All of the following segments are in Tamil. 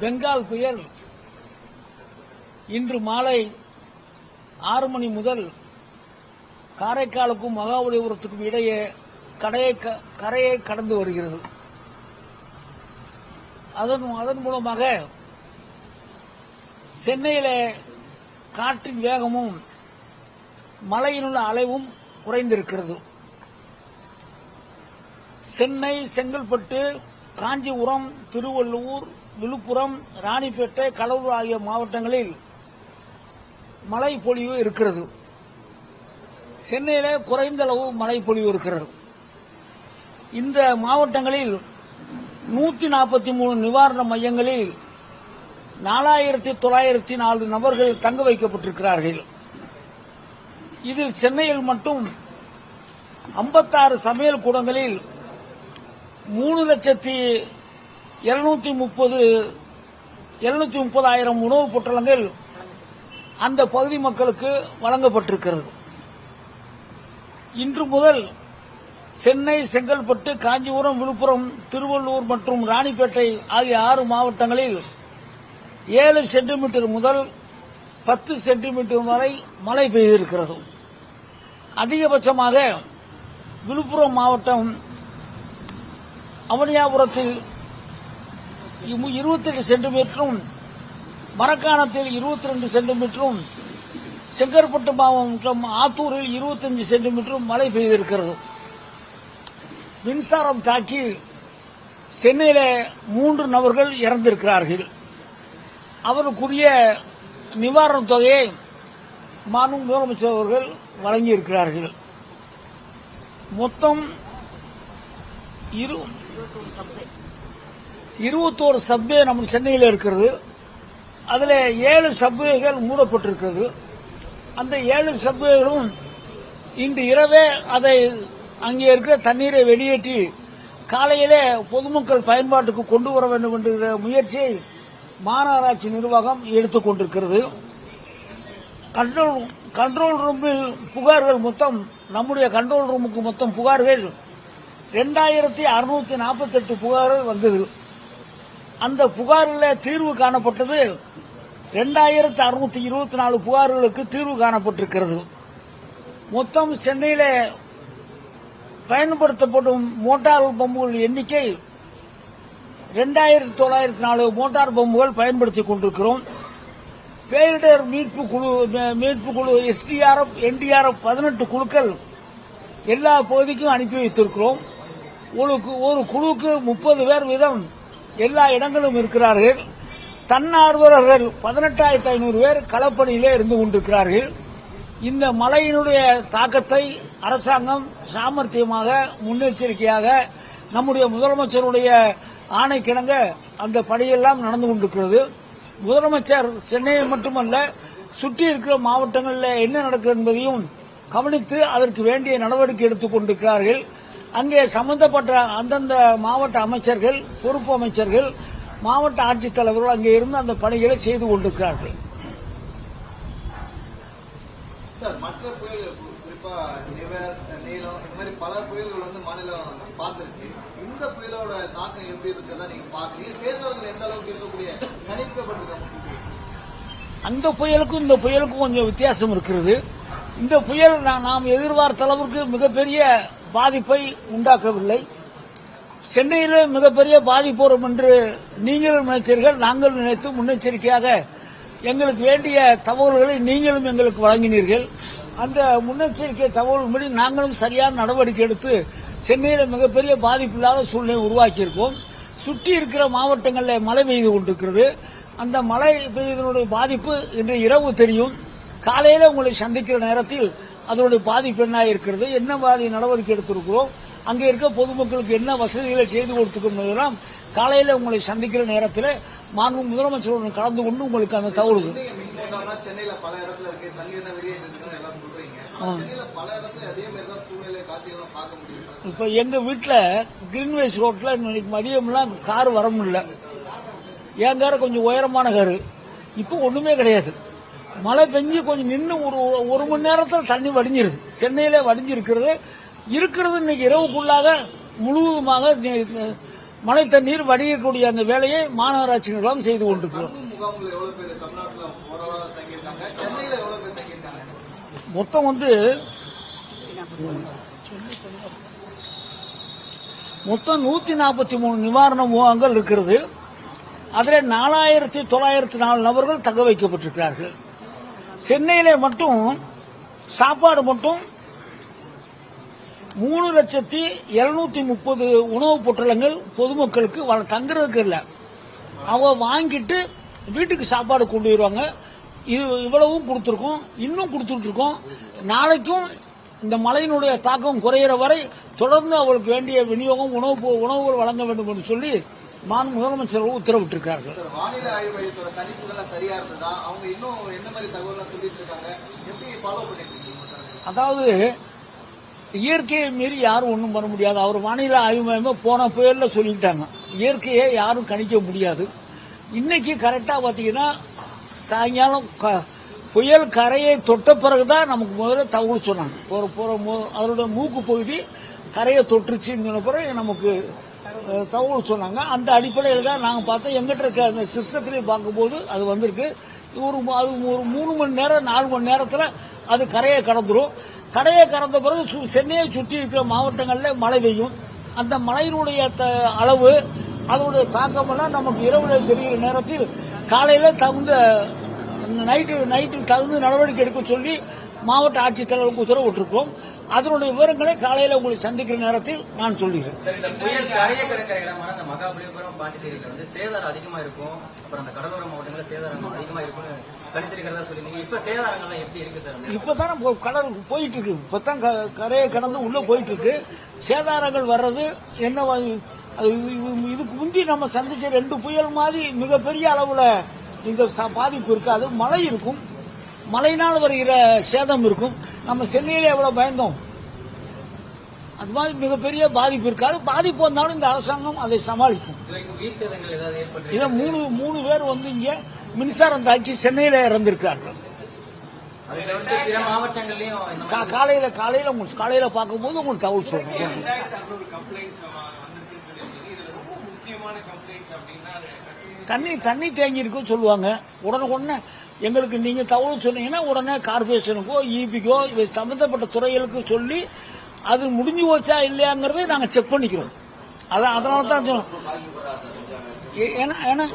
பெங்கால் புயல். இன்று மாலை ஆறு மணி முதல் காரைக்காலுக்கும் மகாபலிபுரத்துக்கும் இடையே கடையை க- கரையை கடந்து வருகிறது. அதன் அதன் மூலமாக சென்னையில காற்றின் வேகமும் மழையினுள்ள அலைவும் குறைந்திருக்கிறது. சென்னை செங்கல்பட்டு காஞ்சிபுரம் திருவள்ளூர் விழுப்புரம் ராணிப்பேட்டை கடலூர் ஆகிய மாவட்டங்களில் மழை பொழிவு இருக்கிறது. சென்னையில குறைந்த அளவு மழை பொழிவு இருக்கிறது. இந்த மாவட்டங்களில் நூத்தி நாற்பத்தி மூணு நிவாரண மையங்களில் நாலாயிரத்தி தொள்ளாயிரத்தி நாலு நபர்கள் தங்க வைக்கப்பட்டிருக்கிறார்கள். இதில் சென்னையில் மட்டும் ஐம்பத்தாறு சமையல் கூடங்களில் மூணு லட்சத்தி இருநூத்தி முப்பது இருநூத்தி முப்பதாயிரம் உணவுப் பொட்டலங்கள் அந்த பகுதி மக்களுக்கு வழங்கப்பட்டிருக்கிறது. இன்று முதல் சென்னை செங்கல்பட்டு காஞ்சிபுரம் விழுப்புரம் திருவள்ளூர் மற்றும் ராணிப்பேட்டை ஆகிய ஆறு மாவட்டங்களில் ஏழு சென்டிமீட்டர் முதல் பத்து சென்டிமீட்டர் வரை மழை பெய்திருக்கிறது. அதிகபட்சமாக விழுப்புரம் மாவட்டம் அவனியாபுரத்தில் இருபத்தெட்டு சென்டிமீட்டரும் மரக்காணத்தில் இருபத்தி ரெண்டு சென்டிமீட்டரும் செங்கற்பட்டு மாவட்டம் ஆத்தூரில் இருபத்தஞ்சு சென்டிமீட்டரும் மழை பெய்திருக்கிறது. மின்சாரம் தாக்கி சென்னையில மூன்று நபர்கள் இறந்திருக்கிறார்கள். அவருக்குரிய நிவாரணத் தொகையை மாநில முதலமைச்சர் அவர்கள் வழங்கியிருக்கிறார்கள். மொத்தம் இரு இருபத்தோரு சப்வே நம்ம சென்னையில் இருக்கிறது. அதில் ஏழு சப்வேகள் மூடப்பட்டிருக்கிறது. அந்த ஏழு சப்வேகளும் இன்று இரவே அதை அங்கே இருக்கிற தண்ணீரை வெளியேற்றி காலையிலே பொதுமக்கள் பயன்பாட்டுக்கு கொண்டு வர வேண்டும் என்கிற முயற்சியை மாநகராட்சி நிர்வாகம் எடுத்துக் கொண்டிருக்கிறது. கண்ட்ரோல் கண்ட்ரோல் ரூமில் புகார்கள் மொத்தம் நம்முடைய கண்ட்ரோல் ரூமுக்கு மொத்தம் புகார்கள் ரெண்டாயிரத்தி அறுநூத்தி நாற்பத்தெட்டு புகார்கள் வந்தது. அந்த புகாரில் தீர்வு காணப்பட்டது ரெண்டாயிரத்து அறுநூத்தி இருபத்தி நாலு புகார்களுக்கு தீர்வு காணப்பட்டிருக்கிறது. மொத்தம் சென்னையில பயன்படுத்தப்படும் மோட்டார் பம்புகள் எண்ணிக்கை ரெண்டாயிரத்தி தொள்ளாயிரத்தி நாலு மோட்டார் பம்புகள் பயன்படுத்திக் கொண்டிருக்கிறோம். பேரிடர் மீட்பு குழு மீட்பு குழு எஸ்டிஆர்எஃப் என்டிஆர்எஃப் பதினெட்டு குழுக்கள் எல்லா பகுதிக்கும் அனுப்பி வைத்திருக்கிறோம். ஒரு கு- ஒரு குழுவுக்கு முப்பது பேர் வீதம் எல்லா இடங்களும் இருக்கிறார்கள். தன்னார்வலர்கள் பதினெட்டாயிரத்தி ஐநூறு பேர் களப்பணியிலே இருந்து கொண்டிருக்கிறார்கள். இந்த மழையினுடைய தாக்கத்தை அரசாங்கம் சாமர்த்தியமாக முன்னெச்சரிக்கையாக நம்முடைய முதலமைச்சருடைய ஆணைக்கிணங்க அந்த பணியெல்லாம் நடந்து கொண்டிருக்கிறது. முதலமைச்சர் சென்னையை மட்டுமல்ல சுற்றி இருக்கிற மாவட்டங்களில் என்ன நடக்குது என்பதையும் கவனித்து அதற்கு வேண்டிய நடவடிக்கை எடுத்துக் கொண்டிருக்கிறார்கள். அங்கே சம்பந்தப்பட்ட அந்தந்த மாவட்ட அமைச்சர்கள் பொறுப்பு அமைச்சர்கள் மாவட்ட ஆட்சித்தலைவர்கள் அங்கே இருந்து அந்த பணிகளை செய்து கொண்டிருக்கிறார்கள். மற்ற புயல் கு- குறிப்பா நிவர் நீலம் இந்த மாதிரி பல புயல்கள் வந்து மாநிலம் பார்த்திருக்கு. இந்த புயலோட தாக்கம் எப்படி இருக்குதா நீங்க பாக்குறீங்க சேதங்கள் எந்த அளவுக்கு இருக்கக்கூடிய கணிக்கப்பட்டிருக்க அந்த புயலுக்கும் இந்த புயலுக்கும் கொஞ்சம் வித்தியாசம் இருக்கிறது. இந்த புயல் நாம் எதிர்பார்த்த அளவுக்கு மிகப்பெரிய பாதிப்பை உண்டாக்கவில்லை. சென்னையிலே மிகப்பெரிய பாதிப்பு வரும் என்று நீங்களும் நினைத்தீர்கள் நாங்கள் நினைத்து முன்னெச்சரிக்கையாக எங்களுக்கு வேண்டிய தகவல்களை நீங்களும் எங்களுக்கு வழங்கினீர்கள். அந்த முன்னெச்சரிக்கை தகவல்படி நாங்களும் சரியான நடவடிக்கை எடுத்து சென்னையில் மிகப்பெரிய பாதிப்பு இல்லாத சூழ்நிலை உருவாக்கியிருக்கோம். சுற்றி இருக்கிற மாவட்டங்களில் மழை பெய்து கொண்டிருக்கிறது. அந்த மழை பெய்தனுடைய பாதிப்பு இன்று இரவு தெரியும். காலையில் உங்களை சந்திக்கிற நேரத்தில் அதனுடைய பாதிப்பு என்ன இருக்கிறது. என்ன பாதி நடவடிக்கை எடுத்திருக்கிறோம்? அங்கே இருக்க பொதுமக்களுக்கு என்ன வசதிகளை செய்து கொடுத்துக்கணும் காலையில உங்களை சந்திக்கிற நேரத்தில் மாண்பு முதலமைச்சருடன் கலந்து கொண்டு உங்களுக்கு அந்த மாதிரி முடியும்? இப்ப எங்க வீட்டுல கிரீன்வேஸ் ரோட்ல இன்னைக்கு மதியம்லாம் கார் வர முடியல. என் காரு கொஞ்சம் உயரமான காரு. இப்போ ஒண்ணுமே கிடையாது. மழை பெஞ்சு கொஞ்சம் நின்று ஒரு ஒரு மணி நேரத்தில் தண்ணி வடிஞ்சிருது. சென்னையில வடிஞ்சிருக்கிறது. இருக்கிறது இன்னைக்கு இரவுக்குள்ளாக முழுவதுமாக மழை தண்ணீர் வடியக்கூடிய அந்த வேலையை மாநகராட்சி நிர்வாகம் செய்து கொண்டிருக்கிறோம். மொத்தம் வந்து மொத்தம் நூத்தி நாற்பத்தி மூணு நிவாரண முகாம்கள் இருக்கிறது. அதில் நாலாயிரத்தி தொள்ளாயிரத்தி நாலு நபர்கள் தங்க வைக்கப்பட்டிருக்கிறார்கள். சென்னையிலே மட்டும் சாப்பாடு மட்டும் மூணு லட்சத்தி இருநூத்தி முப்பது உணவுப் பொட்டலங்கள் பொதுமக்களுக்கு தங்குறதுக்கு இல்லை. அவ வாங்கிட்டு வீட்டுக்கு சாப்பாடு கொண்டு வருவாங்க. இவ்வளவும் கொடுத்துருக்கோம். இன்னும் கொடுத்துட்டு இருக்கோம். நாளைக்கும் இந்த மழையினுடைய தாக்கம் குறையிற வரை தொடர்ந்து அவளுக்கு வேண்டிய விநியோகம் உணவு உணவுகள் வழங்க வேண்டும் என்று சொல்லி மாநில முதலமைச்சர் உத்தரவிட்டிருக்கார்கள் வானிலை ஆய்வு மையத்தோட கணிப்புகள் சரியா இருந்ததா? அவங்க இன்னும் என்ன மாதிரி தகவலாம் சொல்லிட்டு இருக்காங்க? எப்படி ஃபாலோ பண்ணிட்டு இருக்கீங்க? சார்? அதாவது இயற்கையை மீறி யாரும் ஒன்றும் பண்ண முடியாது. அவர் வானிலை ஆய்வு மையமே போன புயல்ல சொல்லிட்டாங்க இயற்கையை யாரும் கணிக்க முடியாது. இன்னைக்கு கரெக்டா பாத்தீங்கன்னா சாயங்காலம் புயல் கரையை தொட்ட பிறகுதான் நமக்கு முதல்ல தகவல் சொன்னாங்க. ஒரு புற அதனுடைய அதோட மூக்கு பகுதி கரையை தொட்டுருச்சுன்னு சொன்ன பிறகு நமக்கு தகவல் சொன்னாங்க. அந்த அடிப்படையில் தான் நாங்கள் பார்த்தோம். எங்கிட்ட இருக்க அந்த சிஸ்டத்திலே பார்க்கும்போது அது வந்திருக்கு. ஒரு அது ஒரு மூணு மணி நேரம் நாலு மணி நேரத்தில் அது கரையை கடந்துடும் கரையை கடந்த பிறகு சு- சென்னையை சுற்றி இருக்கிற மாவட்டங்களில் மழை பெய்யும். அந்த மழையினுடைய த- அளவு அதனுடைய தாக்கமெல்லாம் நமக்கு இரவுல தெரிகிற நேரத்தில் காலையில் தகுந்த நைட்டு நைட்டு தகுந்த நடவடிக்கை எடுக்க சொல்லி மாவட்ட ஆட்சித்தலைவருக்கு உத்தரவிட்டிருக்கோம் அதனுடைய விவரங்களை காலையில உங்களை சந்திக்கிற நேரத்தில் நான் சொல்லுகிறேன் இப்பதானே கடல் போயிட்டு இருக்கு இப்பதான் கரையை கடந்து உள்ள போயிட்டு இருக்கு சேதாரங்கள் வர்றது என்ன இதுக்கு முந்தி நம்ம சந்திச்ச ரெண்டு புயல் மாதிரி மிகப்பெரிய அளவுல இந்த பாதிப்பு இருக்காது. மழை இருக்கும். மழையினால் வருகிற சேதம் இருக்கும். நம்ம சென்னையில எவ்வளவு பயந்தோம்? அது மாதிரி மிகப்பெரிய பாதிப்பு இருக்காது. பாதிப்பு வந்தாலும் இந்த அரசாங்கம் அதை சமாளிக்கும். இது மூணு மூணு பேர் வந்து இங்க மின்சாரம் தாக்கி சென்னையில இறந்திருக்கார்கள் காலையில காலையில உங்களுக்கு காலையில பார்க்கும்போது உங்களுக்கு தகவல் சொல்றேன் தண்ணி தண்ணி தேங்கி இருக்குன்னு சொல்லுவாங்க. உடனுக்குடனே எங்களுக்கு நீங்க தகவல் சொன்னீங்கன்னா உடனே கார்பரேஷனுக்கோ இபிக்கோ இவை சம்பந்தப்பட்ட துறைகளுக்கு சொல்லி அது முடிஞ்சு போச்சா இல்லையாங்கிறதை நாங்க செக் பண்ணிக்கிறோம். அதான் அதனால தான் சொன்னோம். ஏ- ஏன்னா ஏன்னா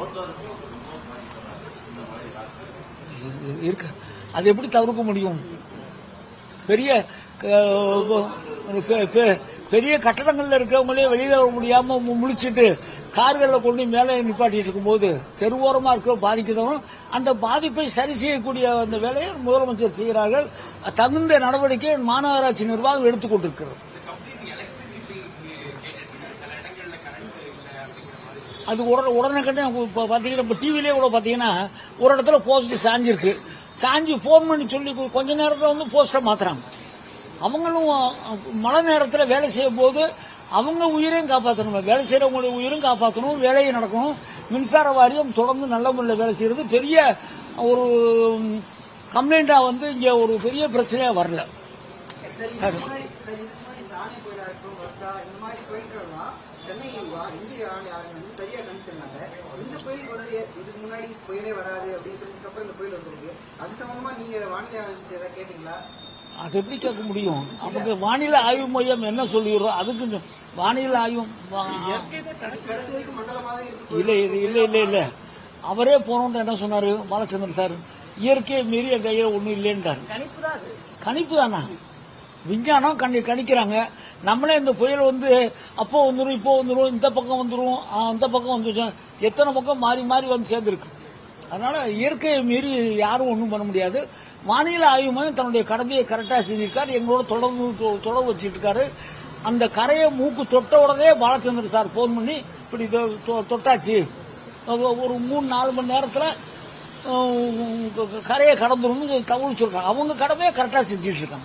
இருக்கு. அது எப்படி தவிர்க்க முடியும்? பெரிய பெரிய கட்டடங்களில் இருக்கிறவங்களே வெளியில் வர முடியாம மு- முழிச்சிட்டு கொண்டு மேலே நிப்பாட்டிட்டு இருக்கும்போது தெருவோரமாக இருக்கிற பாதிக்கிறவங்களும் அந்த பாதிப்பை சரி செய்யக்கூடிய அந்த வேலையை முதலமைச்சர் செய்கிறார்கள். தகுந்த நடவடிக்கை மாநகராட்சி நிர்வாகம் எடுத்துக்கொண்டிருக்கிறது. அது உடனே உடனே இப்போ பார்த்தீங்கன்னா இப்போ டிவிலே கூட பார்த்தீங்கன்னா ஒரு இடத்துல போஸ்ட் சாஞ்சிருக்கு. சாஞ்சி ஃபோன் பண்ணி சொல்லி கொஞ்ச நேரத்தில் வந்து போஸ்ட்டை மாத்துறாங்க. அவங்களும் மழை நேரத்தில் வேலை செய்யும் போது அவங்க உயிரையும் காப்பாற்றணும் வேலை செய்யறவங்களுடைய உயிரும் காப்பாற்றணும் வேலையும் நடக்கணும். மின்சார வாரியம் தொடர்ந்து நல்ல முறையில் வேலை செய்யறது. பெரிய ஒரு கம்ப்ளைண்டா வந்து இங்க ஒரு பெரிய பிரச்சனையா வரல. முன்னாடி புயலா வர்தா அப்படின்னு சொன்னதுக்கு அப்புறம் இந்த புயல் வந்திருக்கு. அது சம்பந்தமா நீங்க வானிலை கேட்டீங்களா? அது எப்படி கேட்க முடியும்? அவங்க வானிலை ஆய்வு மையம் என்ன சொல்லிடுறோம் அதுக்கு வானிலை ஆய்வு இல்லை கடைசி இல்லை இல்லை இல்லை இல்ல இல்ல. இல்ல இல்ல அவரே போனோம்னு என்ன சொன்னாரு பாலச்சந்திரன் சார்? இயற்கையை மீறி என் கையில ஒண்ணும் இல்லைன்றாரு. கணிப்பு தானா? விஞ்ஞானம் கணி கணிக்கிறாங்க. நம்மளே இந்த புயல் வந்து அப்போ வந்துடும் இப்போ வந்துடும் இந்த பக்கம் வந்துரும் அந்த பக்கம் வந்துரும் எத்தனை பக்கம் மாறி மாறி வந்து சேர்ந்துருக்கு. அதனால இயற்கையை மீறி யாரும் ஒன்றும் பண்ண முடியாது. வானிலை ஆய்வு மையம் தன்னுடைய கடமையை கரெக்டாக செஞ்சிருக்காரு. எங்களோட தொடர்பு தொ- தொடர்பு வச்சுட்டு இருக்காரு அந்த கரையை மூக்கு தொட்ட உடனே பாலச்சந்திரன் சார் ஃபோன் பண்ணி இப்படி தொ- தொ- தொட்டாச்சு. ஒரு- ஒரு மூணு நாலு மணி நேரத்தில் கரையை கடந்துடும் தகவல் சொல்றாங்க அவங்க கடமையை கரெக்டாக செஞ்சுட்டு இருக்காங்க.